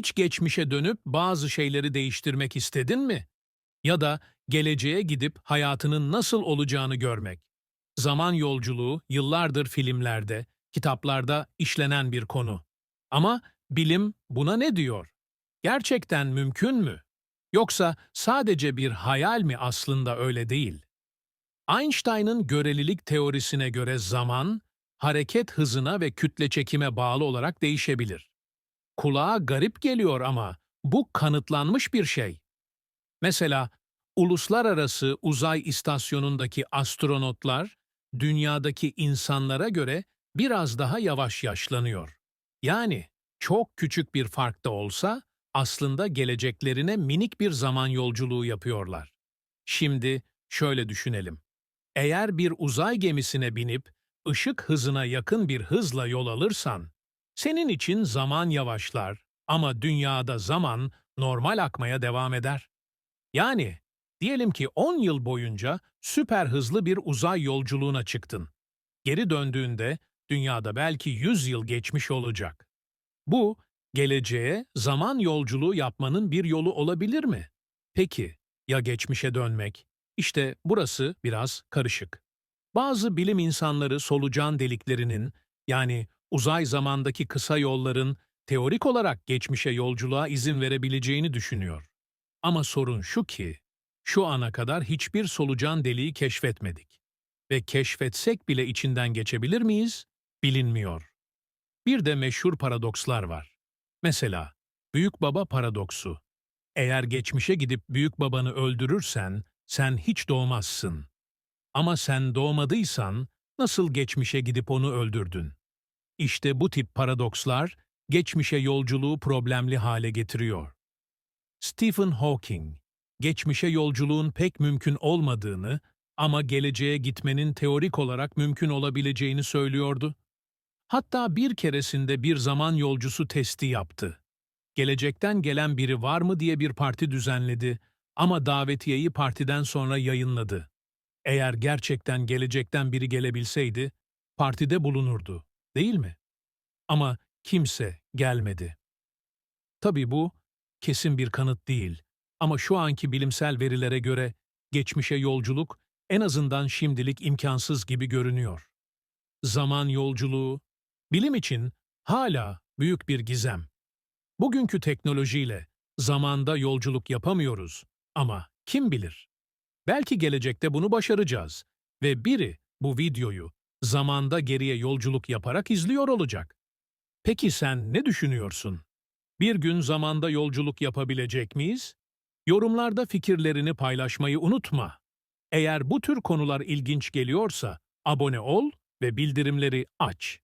Hiç geçmişe dönüp bazı şeyleri değiştirmek istedin mi? Ya da geleceğe gidip hayatının nasıl olacağını görmek. Zaman yolculuğu yıllardır filmlerde, kitaplarda işlenen bir konu. Ama bilim buna ne diyor? Gerçekten mümkün mü? Yoksa sadece bir hayal mi aslında öyle değil? Einstein'ın görelilik teorisine göre zaman, hareket hızına ve kütle çekime bağlı olarak değişebilir. Kulağa garip geliyor ama bu kanıtlanmış bir şey. Mesela Uluslararası Uzay İstasyonu'ndaki astronotlar dünyadaki insanlara göre biraz daha yavaş yaşlanıyor. Yani çok küçük bir fark da olsa aslında geleceklerine minik bir zaman yolculuğu yapıyorlar. Şimdi şöyle düşünelim. Eğer bir uzay gemisine binip ışık hızına yakın bir hızla yol alırsan, senin için zaman yavaşlar ama dünyada zaman normal akmaya devam eder. Yani diyelim ki 10 yıl boyunca süper hızlı bir uzay yolculuğuna çıktın. Geri döndüğünde dünyada belki 100 yıl geçmiş olacak. Bu, geleceğe zaman yolculuğu yapmanın bir yolu olabilir mi? Peki, ya geçmişe dönmek? İşte burası biraz karışık. Bazı bilim insanları solucan deliklerinin, yani uzay zamandaki kısa yolların teorik olarak geçmişe yolculuğa izin verebileceğini düşünüyor. Ama sorun şu ki, şu ana kadar hiçbir solucan deliği keşfetmedik. Ve keşfetsek bile içinden geçebilir miyiz? Bilinmiyor. Bir de meşhur paradokslar var. Mesela, büyük baba paradoksu. Eğer geçmişe gidip büyük babanı öldürürsen, sen hiç doğmazsın. Ama sen doğmadıysan, nasıl geçmişe gidip onu öldürdün? İşte bu tip paradokslar, geçmişe yolculuğu problemli hale getiriyor. Stephen Hawking, geçmişe yolculuğun pek mümkün olmadığını ama geleceğe gitmenin teorik olarak mümkün olabileceğini söylüyordu. Hatta bir keresinde bir zaman yolcusu testi yaptı. Gelecekten gelen biri var mı diye bir parti düzenledi ama davetiyeyi partiden sonra yayınladı. Eğer gerçekten gelecekten biri gelebilseydi, partide bulunurdu, değil mi? Ama kimse gelmedi. Tabii bu, kesin bir kanıt değil. Ama şu anki bilimsel verilere göre geçmişe yolculuk en azından şimdilik imkansız gibi görünüyor. Zaman yolculuğu, bilim için hala büyük bir gizem. Bugünkü teknolojiyle zamanda yolculuk yapamıyoruz ama kim bilir? Belki gelecekte bunu başaracağız ve biri bu videoyu zamanda geriye yolculuk yaparak izliyor olacak. Peki sen ne düşünüyorsun? Bir gün zamanda yolculuk yapabilecek miyiz? Yorumlarda fikirlerini paylaşmayı unutma. Eğer bu tür konular ilginç geliyorsa abone ol ve bildirimleri aç.